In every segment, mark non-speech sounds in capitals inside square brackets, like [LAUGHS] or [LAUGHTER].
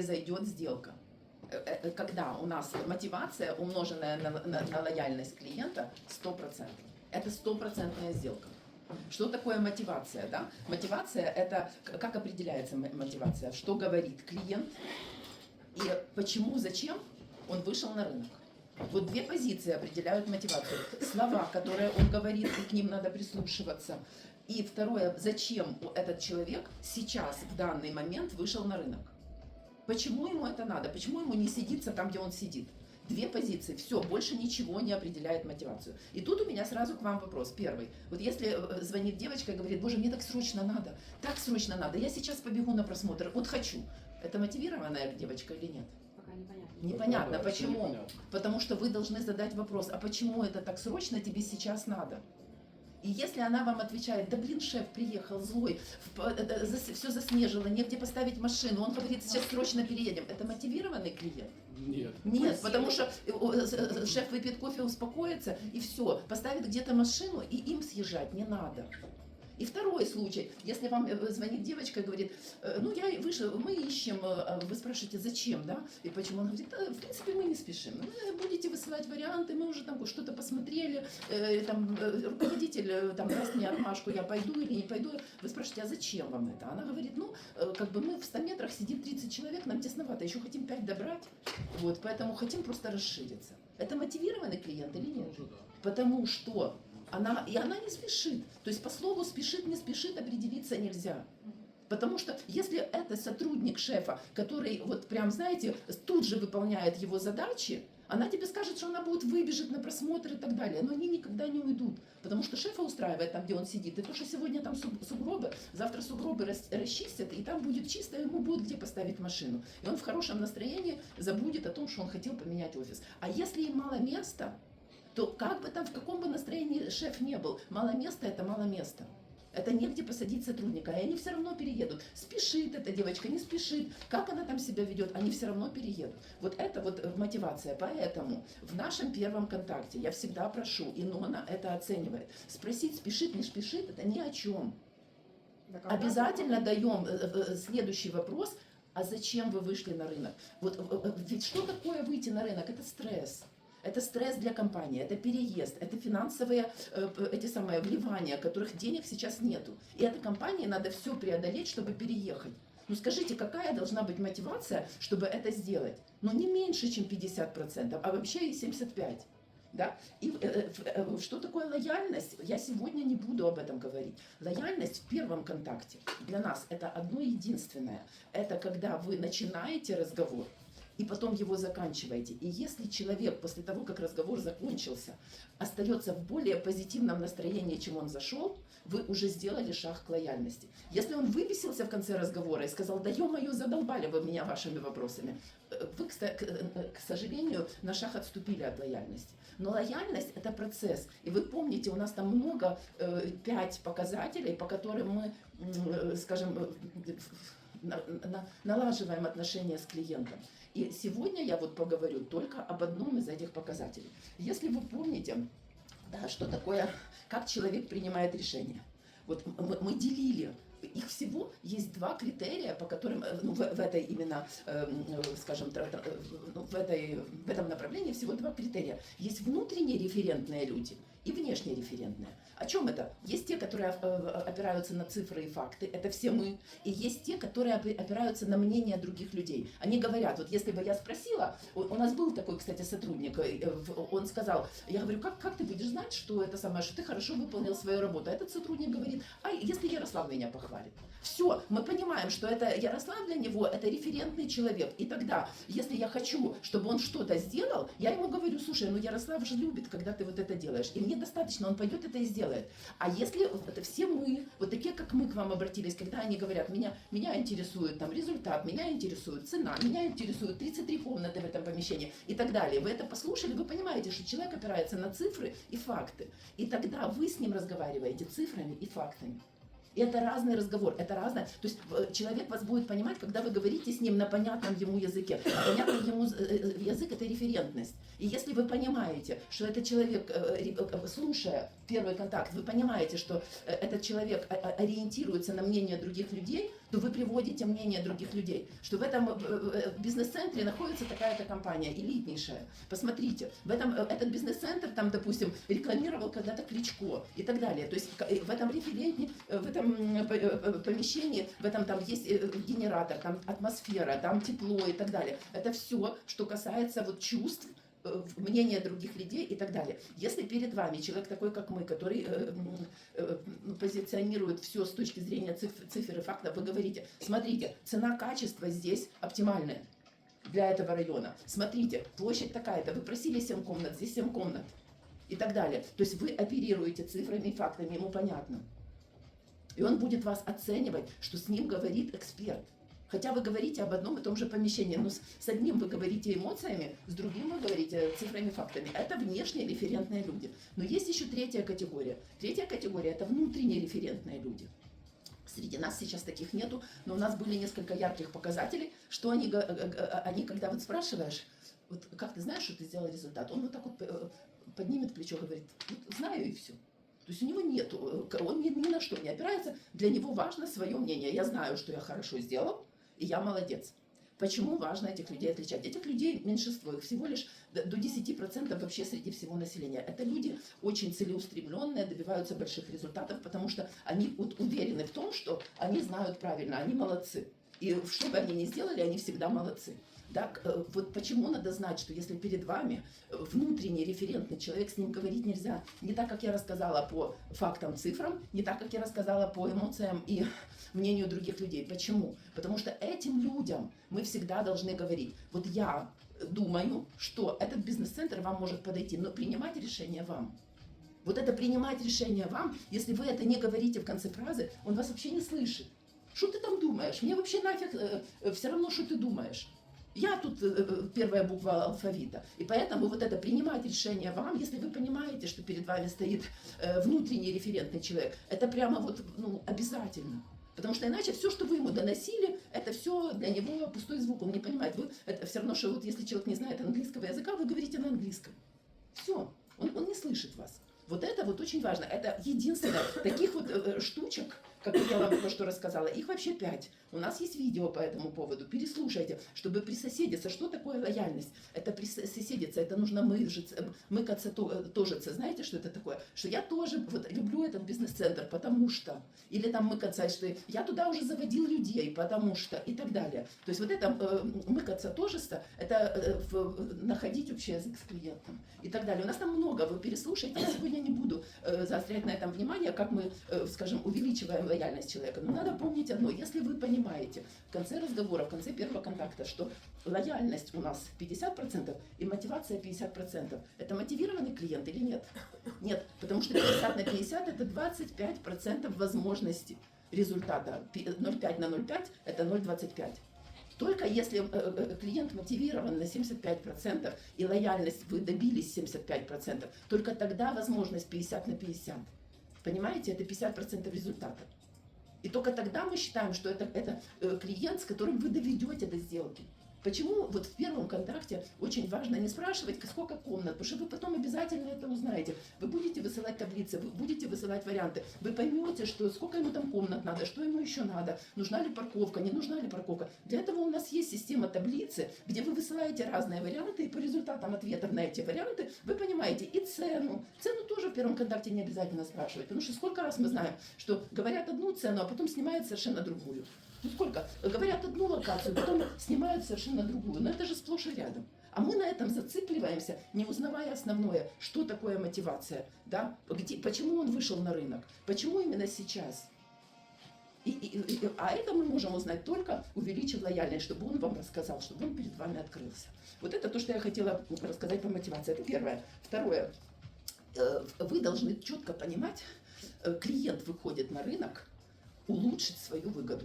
произойдет сделка. Э, э, Когда у нас мотивация, умноженная на, на- на лояльность клиента, 100%. Это стопроцентная сделка. Что такое мотивация? Да? Мотивация это как определяется мотивация? Что говорит клиент и почему, зачем он вышел на рынок. Вот две позиции определяют мотивацию. Слова, которые он говорит, и к ним надо прислушиваться. И второе, зачем этот человек сейчас, в данный момент, вышел на рынок. Почему ему это надо? Почему ему не сидится там, где он сидит? Две позиции, все, больше ничего не определяет мотивацию. И тут у меня сразу к вам вопрос. Первый. Вот если э, звонит девочка и говорит, боже, мне так срочно надо, так срочно надо, я сейчас побегу на просмотр, вот хочу. Это мотивированная девочка или нет? Пока непонятно. Непонятно, Пока почему. непонятно. Потому что вы должны задать вопрос, а почему это так срочно тебе сейчас надо? И если она вам отвечает, да блин, шеф приехал злой, все заснежило, негде поставить машину, он говорит, сейчас срочно переедем. Это мотивированный клиент? Нет. Нет, потому что э, э, э, шеф выпьет кофе, успокоится, и все, поставит где-то машину, и им съезжать не надо. И второй случай, если вам э, звонит девочка и говорит, э, ну я вышел, мы ищем, э, а вы спрашиваете, зачем, да, и почему, она говорит, да, в принципе мы не спешим, вы будете высылать варианты, мы уже там что-то посмотрели, там руководитель там даст мне отмашку, я пойду или не пойду, вы спрашиваете, а зачем вам это? Она говорит, ну, как бы мы в 100 метрах сидим 30 человек, нам тесновато, еще хотим 5 добрать, вот, поэтому хотим просто расшириться. Это мотивированный клиент или нет? Ну. Потому что она, и она не спешит. То есть по слову спешит, не спешит, определиться нельзя. Потому что если это сотрудник шефа, который вот прям, знаете, тут же выполняет его задачи, она тебе скажет, что она будет выбежит на просмотр и так далее. Но они никогда не уйдут. Потому что шефа устраивает там, где он сидит. И то, что сегодня там суг- сугробы, завтра сугробы рас- расчистят, и там будет чисто, ему будет где поставить машину. И он в хорошем настроении забудет о том, что он хотел поменять офис. А если им мало места, то как бы там, в каком бы настроении шеф не был, мало места – это мало места. Это негде посадить сотрудника, и они все равно переедут. Спешит эта девочка, не спешит, как она там себя ведет, они все равно переедут. Вот это вот э, мотивация. Поэтому в нашем первом контакте я всегда прошу, и Нона это оценивает, спросить, спешит, не спешит, это ни о чем. Да Обязательно даем э, э, следующий вопрос, а зачем вы вышли на рынок? Вот э, э, ведь что такое выйти на рынок? Это стресс. Это стресс для компании, это переезд, это финансовые э, эти самые вливания, которых денег сейчас нету. И этой компании надо все преодолеть, чтобы переехать. Ну скажите, какая должна быть мотивация, чтобы это сделать? Ну не меньше, чем 50%, а вообще и 75%. Да? И э, э, э, что такое лояльность? Я сегодня не буду об этом говорить. Лояльность в первом контакте для нас это одно единственное. Это когда вы начинаете разговор и потом его заканчиваете. И если человек после того, как разговор закончился, остается в более позитивном настроении, чем он зашел, вы уже сделали шаг к лояльности. Если он выбесился в конце разговора и сказал, да ё-моё, задолбали вы меня вашими вопросами, э, вы, к, э, к сожалению, на шаг отступили от лояльности. Но лояльность – это процесс. И вы помните, у нас там много, э, пять показателей, по которым мы, э, скажем, э, налаживаем отношения с клиентом. И сегодня я вот поговорю только об одном из этих показателей. Если вы помните, да, что такое, как человек принимает решение. Вот мы делили. Их всего есть два критерия, по которым э, ну, в, в этой именно, эм, э, скажем, тра- тра- э, ну, в, этой, в этом направлении всего два критерия. Есть внутренние референтные люди и внешние референтные. О чем это? Есть те, которые э, опираются на цифры и факты, это все мы, и есть те, которые опи- опираются на мнение других людей. Они говорят, вот если бы я спросила, у, нас был такой, кстати, сотрудник, э, он сказал, я говорю, как, как ты будешь знать, что это самое, что ты хорошо выполнил свою работу? А этот сотрудник говорит, а если Ярослав меня похвалит? Все, мы понимаем, что это Ярослав для него, это референтный человек. И тогда, если я хочу, чтобы он что-то сделал, я ему говорю, слушай, ну Ярослав же любит, когда ты вот это делаешь. И мне достаточно, он пойдет это и сделает. А если это все мы, вот такие, как мы к вам обратились, когда они говорят, меня, меня интересует там результат, меня интересует цена, меня интересует 33 комнаты в этом помещении и так далее. Вы это послушали, вы понимаете, что человек опирается на цифры и факты. И тогда вы с ним разговариваете цифрами и фактами. Это разный разговор, это разное. То есть э, человек вас будет понимать, когда вы говорите с ним на понятном ему языке. Понятный ему э, э, язык – это референтность. И если вы понимаете, что этот человек, слушая первый контакт, вы понимаете, что этот человек ориентируется на мнение других людей, то вы приводите мнение других людей, что в этом бизнес-центре находится такая-то компания, элитнейшая. Посмотрите, в этом, этот бизнес-центр, там, допустим, рекламировал когда-то Кличко и так далее. То есть в этом референте, в этом м, п- э, помещении, в этом там есть э, генератор, там атмосфера, там тепло и так далее. Это все, что касается вот чувств, э, мнения других людей и так далее. Если перед вами человек такой, как мы, который э, э, позиционирует все с точки зрения циф- цифр и фактов, вы говорите, смотрите, цена-качество здесь оптимальная для этого района. Смотрите, площадь такая-то, вы просили 7 комнат, здесь 7 комнат и так далее. То есть вы оперируете цифрами и фактами, ему понятно. И он будет вас оценивать, что с ним говорит эксперт. Хотя вы говорите об одном и том же помещении, но с, одним вы говорите эмоциями, с другим вы говорите цифрами, фактами. Это внешние референтные люди. Но есть еще третья категория. Третья категория – это внутренние референтные люди. Среди нас сейчас таких нету, но у нас были несколько ярких показателей, что они, га- га- они когда вот спрашиваешь, вот как ты знаешь, что ты сделал результат, он вот так вот э, поднимет плечо, говорит, «Вот знаю и все. То есть у него нету, э, он ни, ни на что не опирается, для него важно свое мнение. Я знаю, что я хорошо сделал, и я молодец. Почему важно этих людей отличать? Этих людей меньшинство, их всего лишь до 10% вообще среди всего населения. Это люди очень целеустремленные, добиваются больших результатов, потому что они вот уверены в том, что они знают правильно, они молодцы. И что бы они ни сделали, они всегда молодцы. Так, э, вот почему надо знать, что если перед вами э, внутренний референтный человек, с ним говорить нельзя не так, как я рассказала по фактам, цифрам, не так, как я рассказала по эмоциям и [LAUGHS] мнению других людей. Почему? Потому что этим людям мы всегда должны говорить, вот я думаю, что этот бизнес-центр вам может подойти, но принимать решение вам. Вот это принимать решение вам, если вы это не говорите в конце фразы, он вас вообще не слышит. Что ты там думаешь? Мне вообще нафиг все равно, что ты думаешь. Я тут э, э, первая буква алфавита. И поэтому вот это принимать решение вам, если вы понимаете, что перед вами стоит э, внутренний референтный человек, это прямо вот ну, обязательно. Потому что иначе все, что вы ему доносили, это все для него пустой звук, он не понимает. Вы, это все равно, что вот если человек не знает английского языка, вы говорите на английском. Все, он, он не слышит вас. Вот это вот очень важно. Это единственное. Таких вот штучек, как я вам только что рассказала, их вообще пять. У нас есть видео по этому поводу. Переслушайте, чтобы присоседиться. Что такое лояльность? Это присоседиться, это нужно мыжиться, мыкаться э, тоже. Знаете, что это такое? Что я тоже вот люблю этот бизнес-центр, потому что. Или там мыкаться, что я туда уже заводил людей, потому что. И так далее. То есть вот это э, мыкаться тоже, это э, в- находить общий язык с клиентом. И так далее. У нас там много, вы переслушайте. Я сегодня не буду э, заострять на этом внимание, как мы, скажем, увеличиваем лояльность человека. Но надо помнить одно. Если вы понимаете в конце разговора, в конце первого контакта, что лояльность у нас 50% и мотивация 50%, это мотивированный клиент или нет? Нет, потому что 50 на 50 это 25% возможности результата. Пи- 0,5 на 0,5 это 0,25. Только если э, э, клиент мотивирован на 75% и лояльность вы добились 75%, только тогда возможность 50 на 50. Понимаете, это 50% результата. И только тогда мы считаем, что это, это э, клиент, с которым вы доведете до сделки. Почему вот в первом контакте очень важно не спрашивать, сколько комнат, потому что вы потом обязательно это узнаете. Вы будете высылать таблицы, вы будете высылать варианты, вы поймете, что сколько ему там комнат надо, что ему еще надо, нужна ли парковка, не нужна ли парковка. Для этого у нас есть система таблицы, где вы высылаете разные варианты, и по результатам ответов на эти варианты вы понимаете и цену. Цену тоже в первом контакте не обязательно спрашивать, потому что сколько раз мы знаем, что говорят одну цену, а потом снимают совершенно другую. Ну сколько? Говорят одну локацию, потом снимают совершенно другую. Но это же сплошь и рядом. А мы на этом зацикливаемся, не узнавая основное, что такое мотивация, да? Где, почему он вышел на рынок, почему именно сейчас. И, и- и- а это мы можем узнать только увеличив лояльность, чтобы он вам рассказал, чтобы он перед вами открылся. Вот это то, что я хотела рассказать по мотивации. Это первое. Второе. Э, Вы должны четко понимать, э, клиент выходит на рынок улучшить свою выгоду.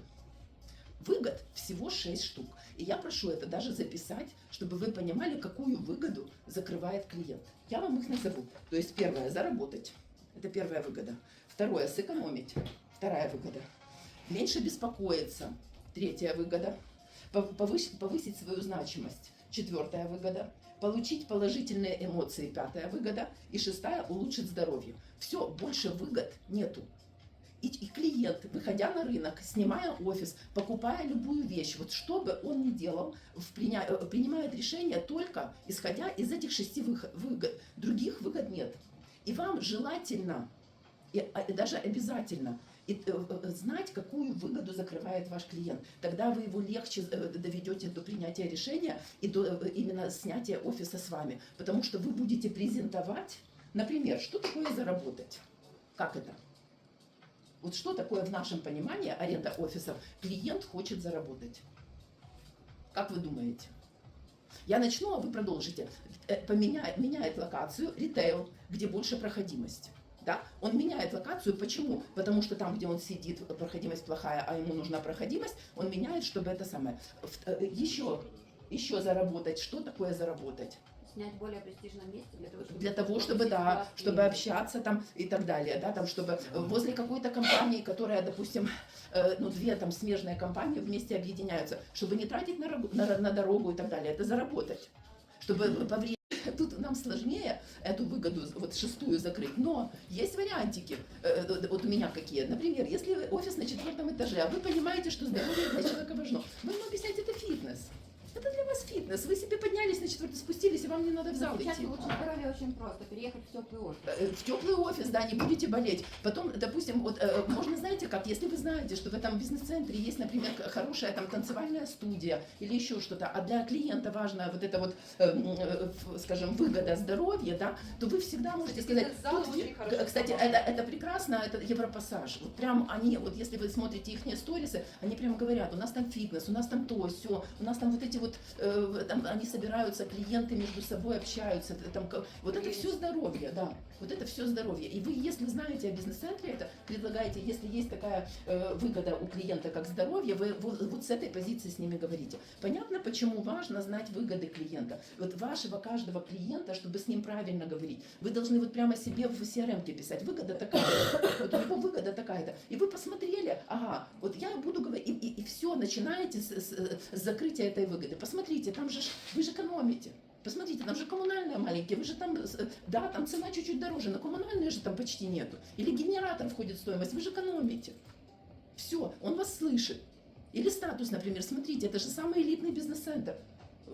Выгод всего 6 штук. И я прошу это даже записать, чтобы вы понимали, какую выгоду закрывает клиент. Я вам их назову. То есть первое – заработать. Это первая выгода. Второе – сэкономить. Вторая выгода. Меньше беспокоиться. Третья выгода. Пов- Повысить, повысить свою значимость. Четвертая выгода. Получить положительные эмоции. Пятая выгода. И шестая – улучшить здоровье. Все, больше выгод нету. И, и клиент, выходя на рынок, снимая офис, покупая любую вещь, вот что бы он ни делал, в приня- э, принимает решение только исходя из этих шести выгод. Других выгод нет. И вам желательно, и, а, и даже обязательно и, э, э, знать, какую выгоду закрывает ваш клиент. Тогда вы его легче доведете до принятия решения и до именно снятия офиса с вами. Потому что вы будете презентовать, например, что такое заработать. Как это? Вот что такое в нашем понимании аренда офисов? Клиент хочет заработать. Как вы думаете? Я начну, а вы продолжите. Э, Поменяет, меняет локацию ритейл, где больше проходимость. Да? Он меняет локацию. Почему? Потому что там, где он сидит, проходимость плохая, а ему нужна проходимость, он меняет, чтобы это самое. Э, Еще, еще заработать. Что такое заработать? Снять в более престижном месте для того, чтобы... для того, чтобы, да, чтобы общаться там и так далее, да, там, чтобы возле какой-то компании, которая, допустим, э, ну, две там смежные компании вместе объединяются, чтобы не тратить на, на, на дорогу и так далее, это заработать, чтобы по времени [LAUGHS] Тут нам сложнее эту выгоду, вот шестую закрыть, но есть вариантики. Э, э, Вот у меня какие. Например, если офис на четвертом этаже, а вы понимаете, что здоровье для человека важно, вы ему объясняете, это фитнес. Это для вас фитнес. Вы себе поднялись на четвертый, спустились, и вам не надо в зал Сейчас идти. лучше здоровье очень просто. Переехать в теплый офис. Э, в теплый офис, да, не будете болеть. Потом, допустим, вот э, можно, знаете как, если вы знаете, что в этом бизнес-центре есть, например, хорошая там танцевальная студия или еще что-то, а для клиента важна вот эта вот, э, скажем, выгода здоровья, да, то вы всегда можете сказать, тут, кстати, это, это прекрасно, это Европассаж. Вот прям они, вот если вы смотрите их сторисы, они прям говорят, у нас там фитнес, у нас там то, все, у нас там вот эти вот, там они собираются, клиенты между собой общаются, там, вот это все здоровье, да, вот это все здоровье. И вы, если знаете о бизнес-центре, это предлагаете, если есть такая э, выгода у клиента, как здоровье, вы вот, вот с этой позиции с ними говорите. Понятно, почему важно знать выгоды клиента. Вот вашего каждого клиента, чтобы с ним правильно говорить, вы должны вот прямо себе в CRM писать, выгода такая-то, вот у него выгода такая-то. И вы посмотрели, ага, вот я буду говорить, и, все, начинаете с, с- с закрытия этой выгоды. Посмотрите, там же вы же экономите. Посмотрите, там же коммунальные маленькие, вы же там, э, да, там цена чуть-чуть дороже, но коммунальные же там почти нету. Или генератор входит в стоимость, вы же экономите. Все, он вас слышит. Или статус, например, смотрите, это же самый элитный бизнес-центр.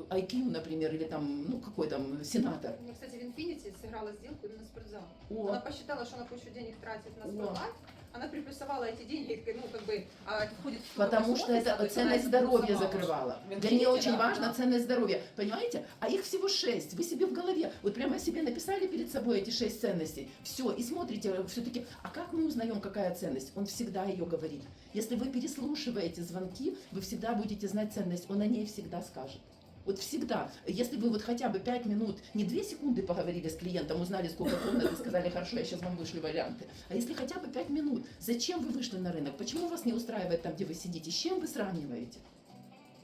IQ, например, или там, ну, какой там, сенатор. У меня, кстати, в Infinity сыграла сделку именно спортзал. О, Она посчитала, что она кучу денег тратит на спортлайф, она приплюсовала эти деньги, ну, как бы, а, входит в Потому что это есть ценность здоровья закрывала. Для нее очень да, важна да. ценность здоровья. Понимаете? А их всего шесть. Вы себе в голове, вот прямо себе написали перед собой эти шесть ценностей. Все, и смотрите, все-таки, а как мы узнаем, какая ценность? Он всегда ее говорит. Если вы переслушиваете звонки, вы всегда будете знать ценность. Он о ней всегда скажет. Вот всегда. Если вы вот хотя бы пять минут, не две секунды поговорили с клиентом, узнали, сколько комнат, и сказали, хорошо, я сейчас вам вышлю варианты. А если хотя бы пять минут, зачем вы вышли на рынок? Почему вас не устраивает там, где вы сидите? С чем вы сравниваете?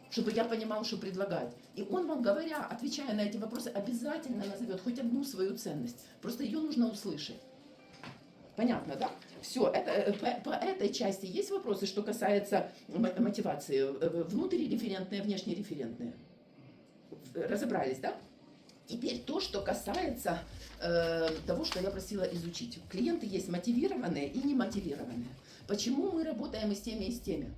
Чтобы я понимал, что предлагать. И он вам, говоря, отвечая на эти вопросы, обязательно назовет хоть одну свою ценность. Просто ее нужно услышать. Понятно, да? Все, это, э, по, по этой части есть вопросы, что касается мотивации? Э, Внутриреферентные, внешнереферентные? Разобрались, да? Теперь то, что касается э, того, что я просила изучить. Клиенты есть мотивированные и немотивированные. Почему мы работаем и с теми, и с теми?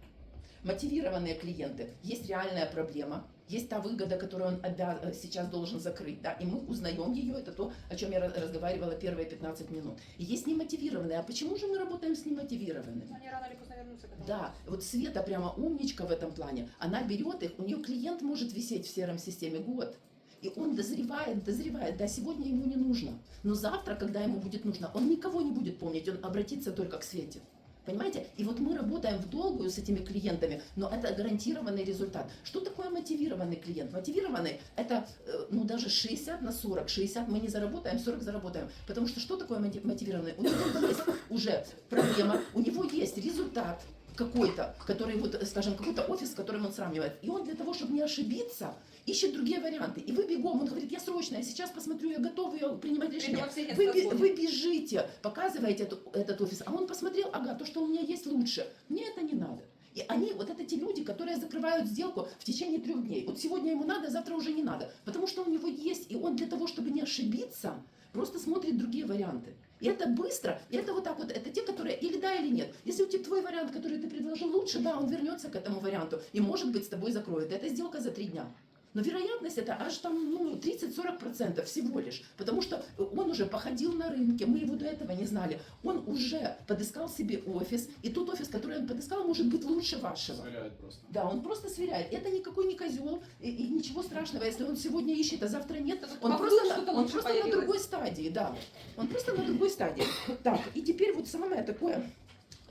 Мотивированные клиенты. Есть реальная проблема, есть та выгода, которую он обя- э, сейчас должен закрыть, да, и мы узнаем ее, это то, о чем я разговаривала первые 15 минут. И есть немотивированные. А почему же мы работаем с немотивированными? Они рано или поздно вернутся к этому. Да, вот Света прямо умничка в этом плане. Она берет их, у нее клиент может висеть в сером системе год. И он дозревает, дозревает. Да, сегодня ему не нужно. Но завтра, когда ему будет нужно, он никого не будет помнить, он обратится только к Свете. Понимаете? И вот мы работаем в долгую с этими клиентами, но это гарантированный результат. Что такое мотивированный клиент? Мотивированный – это э, ну, даже 60 на 40. 60 мы не заработаем, 40 заработаем. Потому что что такое мотив- мотивированный? У него есть уже проблема, у него есть результат какой-то, который вот, скажем, какой-то офис, с которым он сравнивает. И он для того, чтобы не ошибиться, ищет другие варианты. И вы бегом, он говорит, я срочно, я сейчас посмотрю, я готов ее принимать решение. Вы, вы бежите, показываете эту- этот офис, а он посмотрел, ага, то, что у меня есть лучше, мне это не надо. И они, вот это те люди, которые закрывают сделку в течение трех дней. Вот сегодня ему надо, завтра уже не надо. Потому что у него есть, и он для того, чтобы не ошибиться, просто смотрит другие варианты. И это быстро, и это вот так вот, это те, которые или да, или нет. Если у тебя твой вариант, который ты предложил лучше, да, он вернется к этому варианту и, может быть, с тобой закроет. Это сделка за три дня. Но вероятность это аж там ну, 30-40% всего лишь. Потому что он уже походил на рынке, мы его до этого не знали. Он уже подыскал себе офис, и тот офис, который он подыскал, может быть лучше вашего. Сверяет просто. Да, он просто сверяет. Это никакой не козел, и, и ничего страшного, если он сегодня ищет, а завтра нет. Он по просто, на, он просто на другой стадии, да. Он просто на другой стадии. Так, и теперь вот самое такое.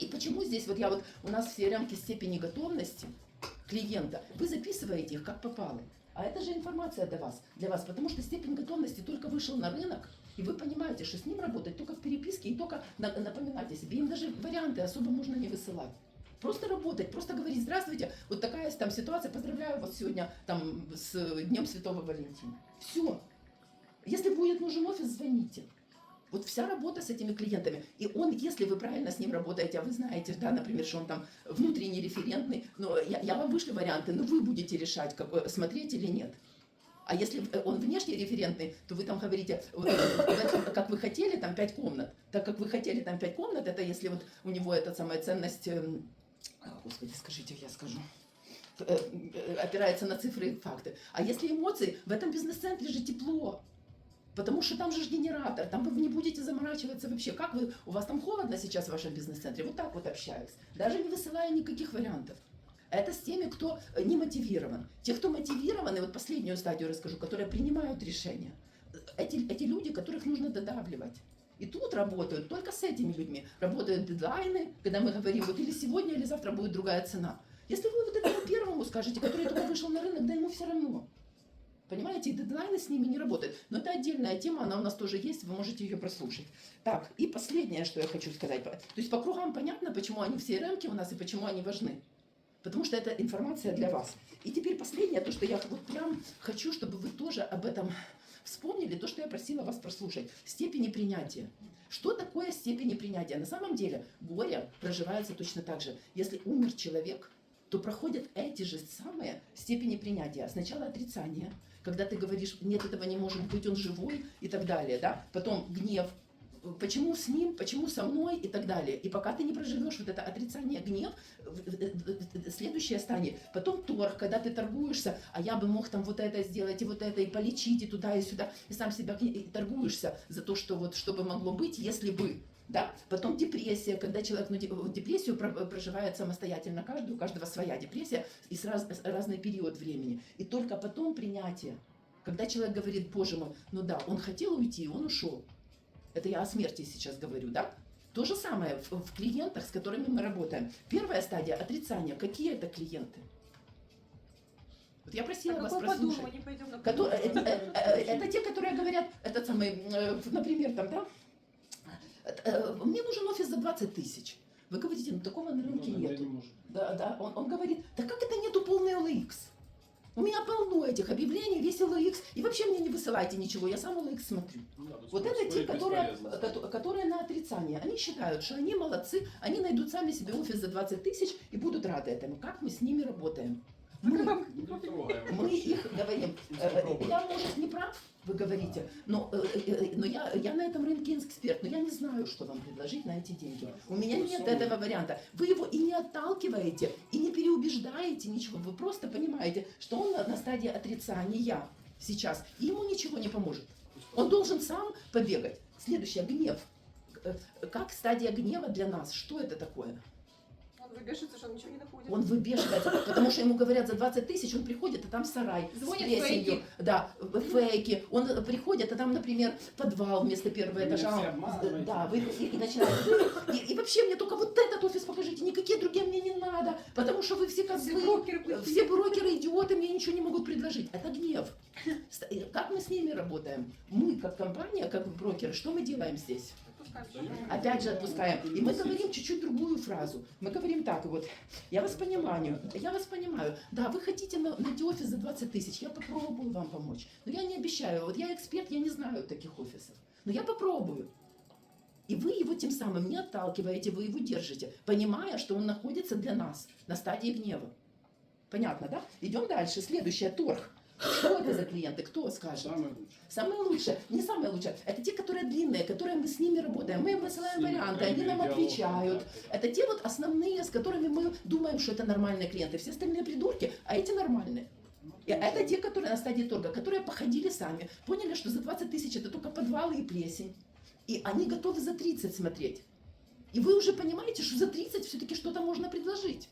И почему здесь вот я вот, у нас все рамки степени готовности клиента, вы записываете их как попало. А это же информация для вас, для вас, потому что степень готовности только вышел на рынок, и вы понимаете, что с ним работать только в переписке и только на- напоминать о себе. Им даже варианты особо можно не высылать. Просто работать, просто говорить, здравствуйте, вот такая там ситуация, поздравляю вас сегодня там с Днем Святого Валентина. Все. Если будет нужен офис, звоните. Вот вся работа с этими клиентами. И он, если вы правильно с ним работаете, а вы знаете, да, например, что он там внутренний референтный, но я, я вам вышлю варианты, но вы будете решать, как, э, смотреть или нет. А если э, он внешне референтный, то вы там говорите, э, как вы хотели, там пять комнат. Так как вы хотели там пять комнат, это если вот у него эта самая ценность, а, господи, скажите, я скажу, опирается на цифры и факты. А если эмоции, в этом бизнес-центре же тепло. Потому что там же генератор, там вы не будете заморачиваться вообще. Как вы, у вас там холодно сейчас в вашем бизнес-центре? Вот так вот общаюсь. Даже не высылая никаких вариантов. Это с теми, кто э, не мотивирован. Те, кто мотивированы, вот последнюю стадию расскажу, которые принимают решения. Эти, эти люди, которых нужно додавливать. И тут работают только с этими людьми. Работают дедлайны, когда мы говорим, вот или сегодня, или завтра будет другая цена. Если вы вот этому первому скажете, который только вышел на рынок, да ему все равно. Понимаете, и дедлайны с ними не работают. Но это отдельная тема, она у нас тоже есть, вы можете ее прослушать. Так, и последнее, что я хочу сказать. То есть по кругам понятно, почему они все рамки у нас и почему они важны. Потому что это информация для вас. И теперь последнее, то, что я вот прям хочу, чтобы вы тоже об этом вспомнили, то, что я просила вас прослушать. Степени принятия. Что такое степени принятия? На самом деле горе проживается точно так же. Если умер человек, то проходят эти же самые степени принятия. Сначала отрицание, когда ты говоришь, нет, этого не может быть, он живой и так далее. Да? Потом гнев, почему с ним, почему со мной и так далее. И пока ты не проживешь вот это отрицание, гнев, следующее станет. Потом торг, когда ты торгуешься, а я бы мог там вот это сделать и вот это, и полечить, и туда, и сюда, и сам себя торгуешься за то, что вот, что бы могло быть, если бы. Да? Потом депрессия, когда человек ну, депрессию про- проживает самостоятельно каждый, у каждого своя депрессия и с, раз- с разный период времени. И только потом принятие. Когда человек говорит, боже мой, ну да, он хотел уйти, он ушел. Это я о смерти сейчас говорю, да? То же самое в, в клиентах, с которыми мы работаем. Первая стадия отрицания. Какие это клиенты? Вот я просила А вас прослушать. подумай, не пойдем на Кото- э, э, э, Это те, которые говорят, этот самый, например, там, да, мне нужен офис за 20 тысяч. Вы говорите, ну такого на рынке Ну, тогда нету. не может. Да, да, он, он говорит, да как это нету полный OLX? У меня полно этих объявлений, весь OLX, и вообще мне не высылайте ничего, я сам OLX смотрю. Ну да, Вот это те, которые, кото- которые на отрицание. Они считают, что они молодцы, они найдут сами себе офис за 20 тысяч и будут рады этому. Как мы с ними работаем? Мы, Ну, мы вообще. их говорим. Э. Я, может, не прав, вы говорите, но, э, э, но я, я на этом рынке эксперт, но я не знаю, что вам предложить на эти деньги. У меня нет этого варианта. Вы его и не отталкиваете, и не переубеждаете ничего. Вы просто понимаете, что он на, на стадии отрицания сейчас, и ему ничего не поможет. Он должен сам побегать. Следующее, гнев. Как стадия гнева для нас? Что это такое? Он выбешивается, что он ничего не находит. Он выбешивается, потому что ему говорят за 20 тысяч, он приходит, а там сарай Звонят с плесенью. фейки. Да, э, фейки. Он э, приходит, а там, например, подвал вместо первого меня этажа. все обманываете. Да, вы и, и начинаете. И, и вообще мне только вот этот офис покажите, никакие другие мне не надо, потому что вы все Все козлы. брокеры Э, плохие. Все брокеры идиоты, мне ничего не могут предложить. Это гнев. Э, Как мы с ними работаем? Мы, как компания, как брокеры, что мы делаем здесь? Опять же отпускаем. И мы говорим чуть-чуть другую фразу. Мы говорим так вот. Я вас понимаю. Я вас понимаю. Да, вы хотите на- найти офис за 20 тысяч. Я попробую вам помочь. Но я не обещаю. Вот я эксперт, я не знаю таких офисов. Но я попробую. И вы его тем самым не отталкиваете, вы его держите, понимая, что он находится для нас на стадии гнева. Понятно, да? Идем дальше. Следующее, торг. Что это за клиенты? Кто скажет? Самое лучшее. Самые лучшие, не самые лучшие, это те, которые длинные, которые мы с ними работаем. Мы им высылаем варианты, они нам отвечают. Это те вот основные, с которыми мы думаем, что это нормальные клиенты. Все остальные придурки, а эти нормальные. И это те, которые на стадии торга, которые походили сами, поняли, что за 20 тысяч это только подвалы и плесень. И они готовы за 30 смотреть. И вы уже понимаете, что за 30 все-таки что-то можно предложить.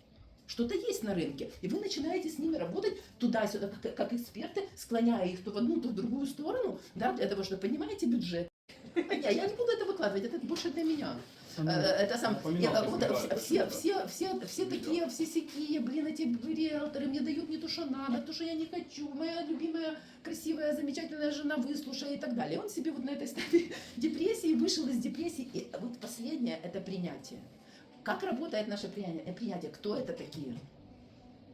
Что-то есть на рынке. И вы начинаете с ними работать туда-сюда, как, как эксперты, склоняя их то в одну, то в другую сторону, да, для того, чтобы, понимаете, бюджет. Я, я не буду это выкладывать, это больше для меня. Э, Это сам, я, вот, все, все, все, все такие, все сякие, блин, эти риэлторы мне дают не то, что надо, то, что я не хочу, моя любимая, красивая, замечательная жена, выслушай и так далее. Он себе вот на этой стадии [LAUGHS] депрессии вышел из депрессии. И вот последнее – это принятие. Как работает наше принятие? Кто это такие? Ну, все Самые. согласны.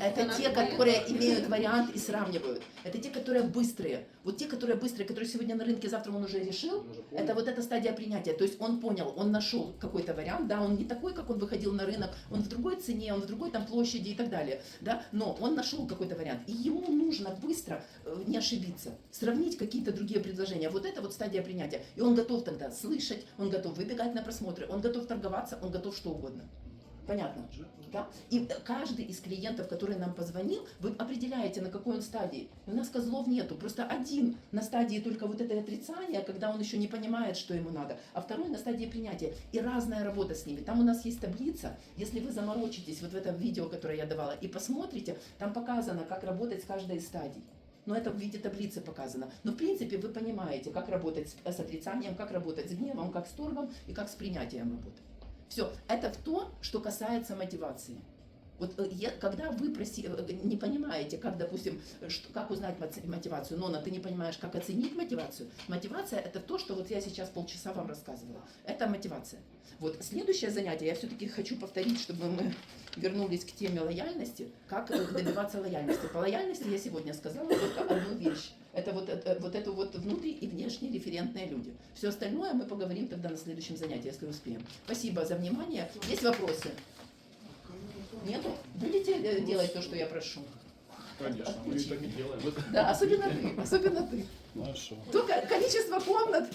Это Она те, которые имеют вариант и сравнивают. Это те, которые быстрые. Вот те, которые быстрые, которые сегодня на рынке, завтра он уже решил, Он уже понял. это вот эта стадия принятия. То есть он понял, он нашел какой-то вариант, да, он не такой, как он выходил на рынок, он в другой цене, он в другой там площади и так далее, да, но он нашел какой-то вариант. И ему нужно быстро э, не ошибиться, сравнить какие-то другие предложения. Вот это вот стадия принятия. И он готов тогда слышать, он готов выбегать на просмотры, он готов торговаться, он готов что угодно. Понятно? Да? И э, каждый из клиентов, который нам позвонил, вы определяете, на какой он стадии. У нас козлов нету. Просто один на стадии только вот это отрицания, когда он еще не понимает, что ему надо, а второй на стадии принятия. И разная работа с ними. Там у нас есть таблица. Если вы заморочитесь вот в этом видео, которое я давала, и посмотрите, там показано, как работать с каждой из стадий. Но это в виде таблицы показано. Но в принципе вы понимаете, как работать с, с отрицанием, как работать с гневом, как с торгом и как с принятием работать. Все, это в то, что касается мотивации. Вот э, я- когда вы проси- э, не понимаете, как, допустим, э, что, как узнать мотивацию, Нона, ты не понимаешь, как оценить мотивацию. Мотивация это то, что вот я сейчас полчаса вам рассказывала. Это мотивация. Вот следующее занятие я все-таки хочу повторить, чтобы мы вернулись к теме лояльности, как э, добиваться лояльности. По лояльности я сегодня сказала только одну вещь. Это вот, это, вот это вот внутренние и внешние референтные люди. Все остальное мы поговорим тогда на следующем занятии, если успеем. Спасибо за внимание. Есть вопросы? Нету? Будете э, делать то, что я прошу? Конечно, мы так и делаем. Да, особенно ты, особенно ты. Ну что? Только количество комнат